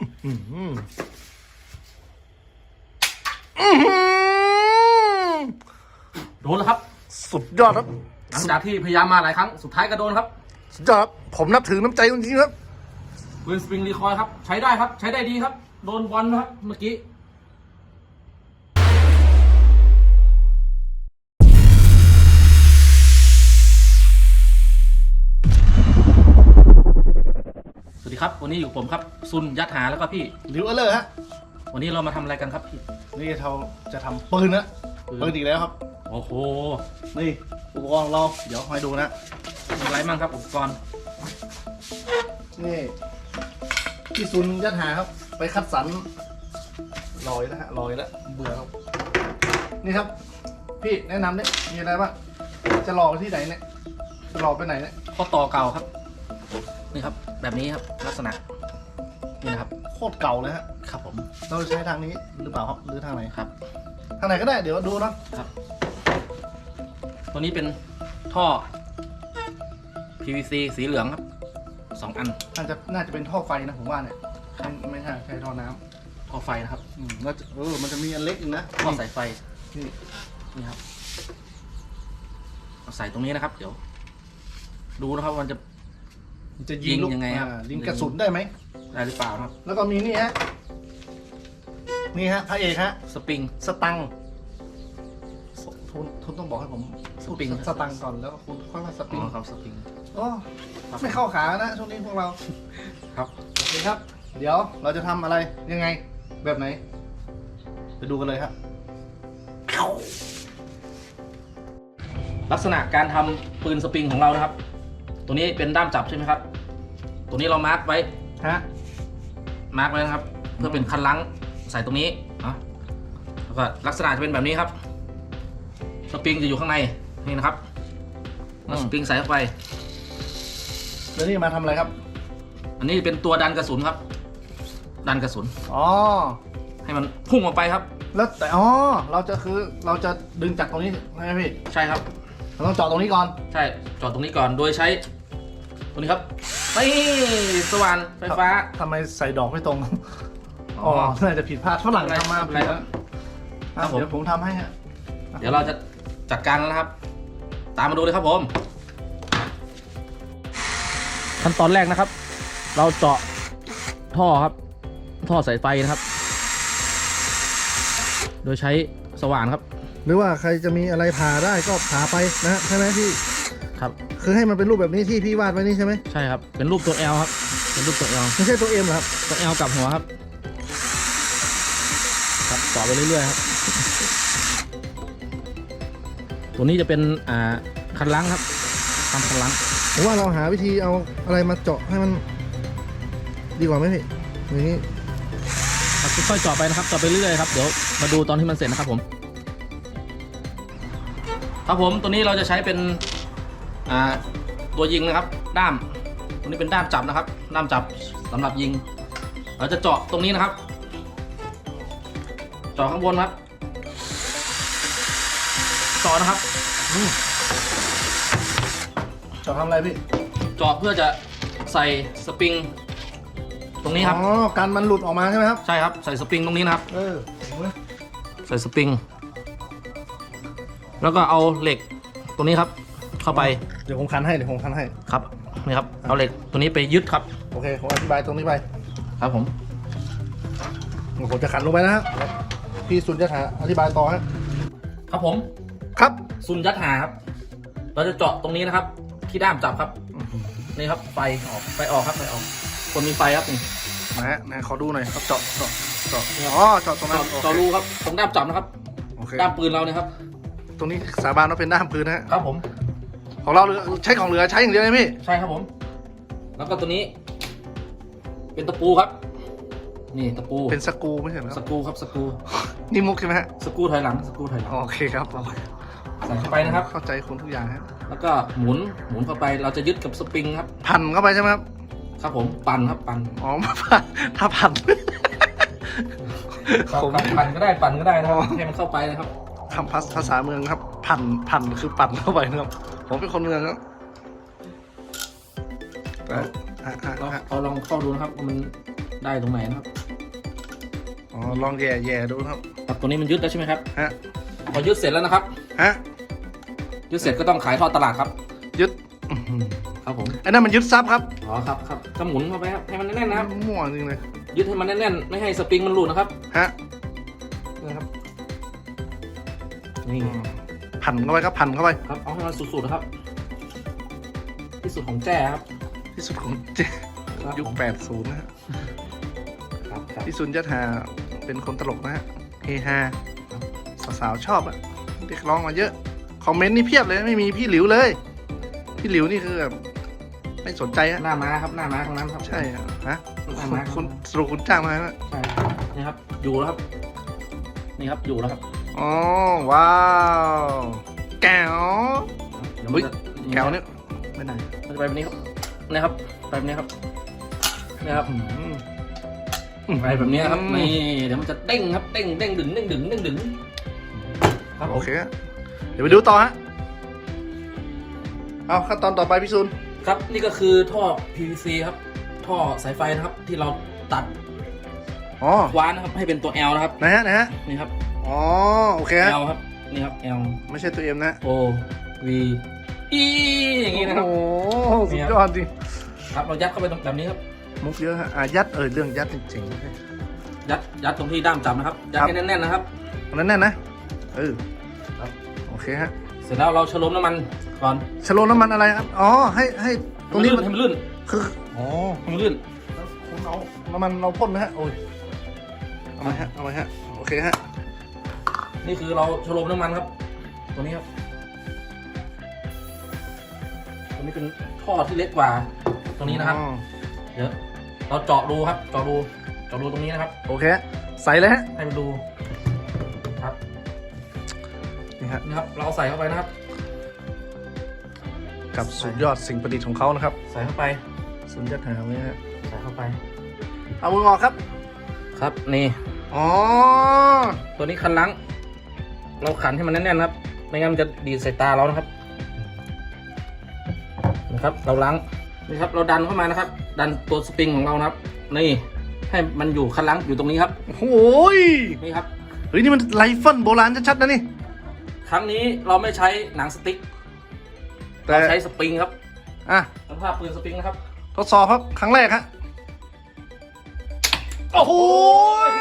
อื้อหืออื้อหือโดนแล้วครับ สุดยอดครับหลังจากที่พยายามมาหลายครั้ง สุดท้ายก็โดนครับ สุดยอดครับ ผมนับถือน้ำใจจริงๆครับปืนสปริงรีคอยล์ครับ ใช้ได้ครับ ใช้ได้ดีครับ โดนบอลนะครับ เมื่อกี้ ดีครับ วันนี้อยู่กับผมครับซุนยัดหาแล้วก็พี่หลิวเอเลอร์ฮะ วันนี้เรามาทำอะไรกันครับพี่ นี่เราจะทำปืนนะปืน ปืนอีกแล้วครับ โอ้โหนี่อุปกรณ์ของเรา เดี๋ยวให้ดูนะ มีอะไรบ้างครับอุปกรณ์นี่พี่ซุนยัดหาครับ ไปคัดสรรลอยแล้วฮะลอยแล้วเบื่อครับนี่ครับ พี่แนะนำเนี่ยมีอะไรบ้างจะรอที่ไหนเนี่ยจะรอไปไหนเนี่ยข้อต่อเก่าครับ นี่ครับ แบบนี้ครับลักษณะนี่นะครับ โคตรเก่าเลยฮะครับผมเราจะใช้ทางนี้หรือเปล่าครับหรือทางไหนครับ ทางไหนก็ได้เดี๋ยวดูเนาะตัวนี้เป็นท่อ PVC สีเหลืองครับสองอันน่าจะน่าจะเป็นท่อไฟนะผมว่าเนี่ยไม่ไม่ใช่ใช่ท่อน้ท่อไฟนะครับำอืมแล้วจะเออมันจะมีอันเล็กอีกนะท่อสายไฟนี่ นี่ครับเอาใส่ตรงนี้นะครับ เดี๋ยว ดูนะครับมันจะมัน จะยิยิงงลูกยังไงครับ อ่ายิงกระสุนได้ไหม ได้หรือเปล่านะครับ แล้วก็มีนี่ฮะ นี่ฮะพระเอกฮะ สปริง สตังค์สทุนทุนต้องบอกให้ผมพูดสปริง สตังค์ก่อนแล้วก็คุณค่อยมาสปริงอ๋อครับสปริง โอ้ครับ ไม่เข้าขานะช่วงนี้พวกเราครับโอเคครับ เดี๋ยวเราจะทำอะไรยังไง แบบไหน ไปดูกันเลยครับ ลักษณะการทำปืนสปริงของเรานะครับ ตัวนี้เป็นด้ามจับใช่ไหมครับ ตัวนี้เรามาร์กไว้ฮะมาร์กไว้นะครับ เพื่อเป็นคันลังใส่ตรงนี้นะแล้วก็ลักษณะจะเป็นแบบนี้ครับ สปริงจะอยู่ข้างในนี่นะครับแล้วสปริงใส่เข้าไป แล้วนี่มาทำอะไรครับ อันนี้เป็นตัวดันกระสุนครับ ดันกระสุน อ๋อ ให้มันพุ่งออกไปครับ แล้วแต่อ๋อเราจะคือเราจะดึงจากตรงนี้ใช่ไหมพี่ ใช่ครับ เราต้องเจาะตรงนี้ก่อน ใช่จอดตรงนี้ก่อนโดยใช้ตัวนี้ครับนี่สว่านไฟฟ้า ทำไมใส่ดอกไม่ตรง อ๋อ๋ออน่าจะผิดพลาดฝรั่งทำมาไม่เป็นไรผิดครับอะครับผม เดี๋ยวผมทำให้ฮะเดี๋ยวเราจะจัดการแล้วนะครับ ตามมาดูเลยครับผม ขั้นตอนแรกนะครับ เราเจาะท่อครับ ท่อสายไฟนะครับ โดยใช้สว่านครับ หรือว่าใครจะมีอะไรผ่าได้ก็ผ่าไปนะฮะใช่ไหมพี่ครับ คือให้มันเป็นรูปแบบนี้ที่พี่วาดไว้นี่ใช่ไหมใช่ครับ เป็นรูปตัว L ครับ เป็นรูปตัว L ไม่ใช่ตัวเอ็มหรอครับ ตัว L กลับหัวครับ ครับต่อไปเรื่อยๆครับ ตัวนี้จะเป็นอ่าคันล้างครับทำคันล้างผมว่าเราหาวิธีเอาอะไรมาเจาะให้มัน ดีกว่าไหมพี่อย่างนี้ ครับค่อยๆเจาะไปนะครับเจาะไปเรื่อยๆครับเดี๋ยวมาดูตอนที่มันเสร็จนะครับผม ครับผมตัวนี้เราจะใช้เป็นอ่าตัวยิงนะครับด้ามตัวนี้เป็นด้ามจับนะครับ ด้ามจับสำหรับยิง เราจะเจาะตรงนี้นะครับ เจาะข้างบนครับเจาะนะครับเจาะทำอะไรพี่เจาะเพื่อจะใส่สปริงตรงนี้ครับอ๋อการมันหลุดออกมาใช่ไหมครับใช่ครับใส่สปริงตรงนี้นะครับ เออโอ้ยใส่สปริง แล้วก็เอาเหล็กตัวนี้ครับ เข้าไปเดี๋ยวผมคันให้เดี๋ยวผมคันให้ ครับนี่ครับ เอาเหล็กตัวนี้ไปยึดครับ โอเคผมอธิบายตรงนี้ไปครับผมเดี๋ยวผมจะขันลงไปนะฮะแล้วพี่สุนจะหาอธิบายต่อฮะครับผม ครับซุนยัดหาครับ เราจะเจาะตรงนี้นะครับ ที่ด้ามจับครับ นี่ครับไฟออกไฟออกครับไฟออกคนมีไฟครับนี่นะฮะนะขอดูหน่อยครับเจาะเจาะเจาะอ๋อเจาะตรงนั้นเจาะเจาะรูครับตรงด้ามจับนะครับ โอเคด้ามปืนเราเนี่ยครับ ตรงนี้สาบานว่าเป็นด้ามปืนนะฮะครับผม ของเราเหลือใช้ของเหลือใช้อย่างเดียวเลยพี่ใช่ครับผม แล้วก็ตัวนี้ เป็นตะปูครับ นี่ตะปูเป็นสกรูไม่ใช่เหรอคสรับกรูครับสกรูนี่มุกใช่ไหมฮะสกรูถอยหลังสกรูถอยหลัง โอเคครับใส่เข้าไปนะครับ เข้าใจคุณทุกอย่างฮะแล้วก็หมุนหมุนเข้าไปเราจะยึดกับสปริงครับ พันเข้าไปใช่ไหมครับครับผมปั่นครับปั่นอ๋อพันถ้าพัน ครับผมปั่นก็ได้ปั่นก็ได้นะครับให้มันเข้าไปนะครับ คำภาษาเมืองครับพันพันคือปั่นเข้าไปนะครับ ผมเป็นคนเมืองครับแต่อะอะเราอะเอาลองเข้าดูนะครับว่ามันได้ตรงไหนนะครับอ๋อลองแย่แย่ดูนะครับครับตัวนี้มันยึดแล้วใช่ไหมครับฮะพอยึดเสร็จแล้วนะครับฮะยึดเสร็จก็ต้องขายทอดตลาดครับ ยึดอื้อหือครับผมไอ้นั่นมันยึดซับครับอ๋อครับครับก็หมุนเข้าไปครับให้มันแน่นๆนะครับมั่วจริงเลยยึดให้มันแน่นๆไม่ให้สปริงมันหลุดนะครับฮะนะครับ นี่อืมพันเข้าไปครับพันเข้าไปครับเอาให้มันสุดๆนะครับ ที่สุดของแจ้ครับที่สุดของเจครับยุคผม80นะฮะครับครับพี่ซุนยัดหาเป็นคนตลกนะฮะเฮฮาสาวๆชอบอะเรียกร้องมาเยอะคอมเมนต์นี่เพียบเลยไม่มีพี่หลิวเลย พี่หลิวนี่คือแบบไม่สนใจฮะหน้าม้าครับหน้าม้าทั้งนั้นครับ ใช่ฮะฮะหน้าคุณม้าคุณสรุปคุณจ้างมาไหมใช่นี่ครับอยู่แล้วครับ นี่ครับอยู่แล้วครับ อ๋อว้าวแก้วเดี๋ยวมันจะแก้วเนี่ยไม่ไหนมันจะไปแบบนี้ครับนะครับไปแบบนี้ครับนี่ครับ อืม ไปแบบนี้ครับนี่เดี๋ยวมันจะเด้งครับเด้งเด้งดึงเด้งดึงเด้งดึงครับผมโอเคฮะเดี๋ยวไปดูต่อฮะเอาขั้นตอนต่อไปพี่ซุนครับนี่ก็คือท่อ PVC ครับ ท่อสายไฟนะครับที่เราตัดอ๋อคว้านนะครับให้เป็นตัว L นะครับนะฮะนะฮะนี่ครับ อ๋อ โอเคฮะ L ครับ นี่ครับ L ไม่ใช่ตัวเอ็มนะ O V E อย่างนี้นะครับ โอ้โหสุดยอดจริงครับ เรายัดเข้าไปตรงแบบนี้ครับ มุกเยอะฮะอะยัดเออเรื่องยัดจริงยัด ยัดตรงที่ด้ามจับนะครับ ยัดครับให้แน่นๆนะครับๆอันนั้นแน่นนะเออครับ โอเคฮะเสร็จแล้วเราชะโลมน้ำมันก่อนชะโลมน้ำมันอะไรครับอ๋อ ให้ให้ตรงนี้ให้มันมันลื่นคืออ๋อให้มันลื่นแล้วคุณเอาน้ำมันเราพ่นนะฮะโอ้ยเอาไหมฮะเอาไหมฮะโอเคฮะ นี่คือเราชะโลมน้ำมันครับ ตัวนี้ครับ ตัวนี้เป็นท่อที่เล็กกว่า ตรงนี้นะครับอ๋อเดี๋ยวเราเจาะรูครับ เจาะรู เจาะรูตรงนี้นะครับ โอเคฮะใส่เลยฮะ ให้มันดู ครับ นี่ฮะนี่ครับ เราเอาใส่เข้าไปนะครับ กับสุดยอดสิ่งประดิษฐ์ของเขานะครับ ใส่เข้าไป สุดยอดหาไว้ฮะ ใส่เข้าไป เอามือออกครับ ครับ นี่ อ๋อ ตัวนี้คันล้าง เราขันให้มันแน่นๆนะครับ ไม่งั้นมันจะดีดใส่ตาเรานะครับนะครับ เราล้างนี่ครับ เราดันเข้ามานะครับ ดันตัวสปริงของเรานะครับ นี่ให้มันอยู่คันล้างอยู่ตรงนี้ครับโอ้ยนี่ครับเฮ้ยนี่มันไรเฟิลโบราณชัดๆนะนี่ ครั้งนี้เราไม่ใช้หนังสติ๊กแต่เราใช้สปริงครับอะสภาพปืนสปริงนะครับ ทดสอบครับครั้งแรกฮะโอ้โหย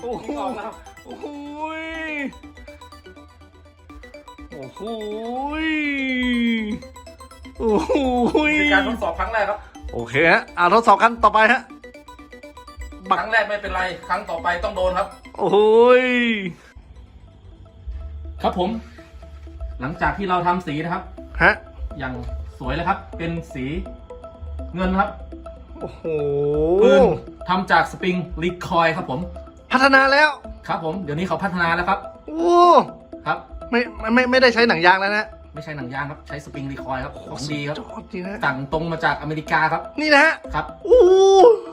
โอ้โหยิงออกนะครับโอ้โหย โอ้โหยโอ้โหยคือการทดสอบครั้งแรกครับ โอเคฮะอ่าทดสอบกันต่อไปฮะครั้งแรกไม่เป็นไร ครั้งต่อไปต้องโดนครับ โอ้โหยครับผม หลังจากที่เราทำสีนะครับ ฮะ อย่างสวยเลยครับ เป็นสีเงินครับโอ้โหปืนทำจากสปริงลิคอยครับผม พัฒนาแล้ว ครับผมเดี๋ยวนี้เขาพัฒนาแล้วครับ โอ้ครับ ไม่ไม่ไม่ไม่ได้ใช้หนังยางแล้วนะไม่ใช่หนังยางครับ ใช้สปริงลิคอยครับของดีครับสุยอดจริงนะสั่งตรงมาจากอเมริกาครับ นี่นะฮะครับโอ้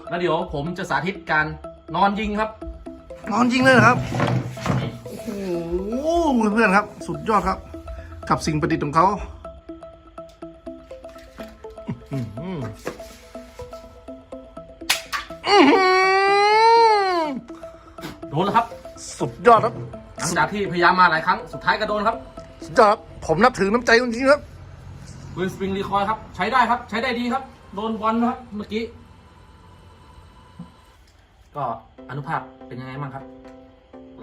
แล้วเดี๋ยวผมจะสาธิตการนอนยิงครับ นอนจริงเลยเหรอครับ โอ้โหเพื่อนๆครับ สุดยอดครับ กับสิ่งประดิษฐ์ของเขาอื้อหืออื้อหือโดนแล้วครับ สุดยอดครับหลังจากที่พยายามมาหลายครั้งสุดท้ายก็โดนครับสุดยอดครับผมนับถือน้ำใจจริงๆครับปืนสปริงรีคอยล์ครับ ใช้ได้ครับ ใช้ได้ดีครับ โดนบอลนะครับเมื่อกี้ ก็อนุภาพเป็นยังไงบ้างครับ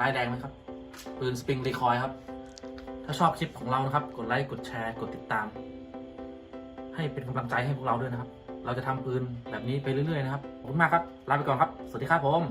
ลายแดงไหมครับปืนสปริงรีคอยล์ครับ ถ้าชอบคลิปของเรานะครับ กดไลค์กดแชร์กดติดตาม ให้เป็นกำลังใจให้พวกเราด้วยนะครับ เราจะทำปืนแบบนี้ไปเรื่อยๆนะครับขอบคุณมากครับลาไปก่อนครับ สวัสดีครับผม